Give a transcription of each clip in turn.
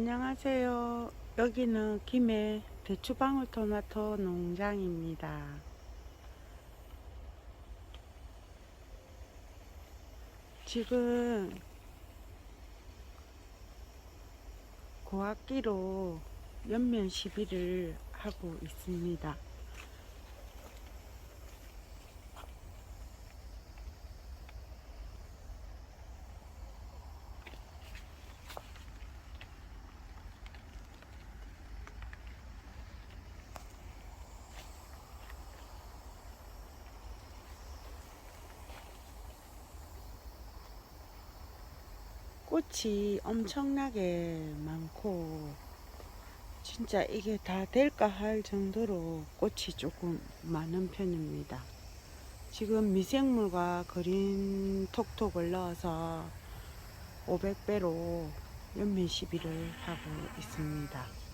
안녕하세요. 여기는 김해 대추방울토마토 농장입니다. 지금 고학기로 연면 시비를 하고 있습니다. 꽃이 엄청나게 많고 진짜 이게 다 될까 할 정도로 꽃이 조금 많은 편입니다. 지금 미생물과 그린 톡톡을 넣어서 500배로 연면 시비를 하고 있습니다.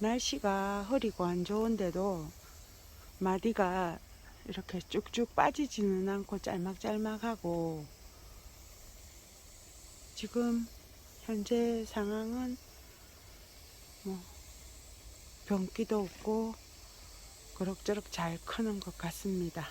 날씨가 흐리고 안 좋은데도 마디가 이렇게 쭉쭉 빠지지는 않고 짤막짤막하고 지금 현재 상황은 뭐 병기도 없고 그럭저럭 잘 크는 것 같습니다.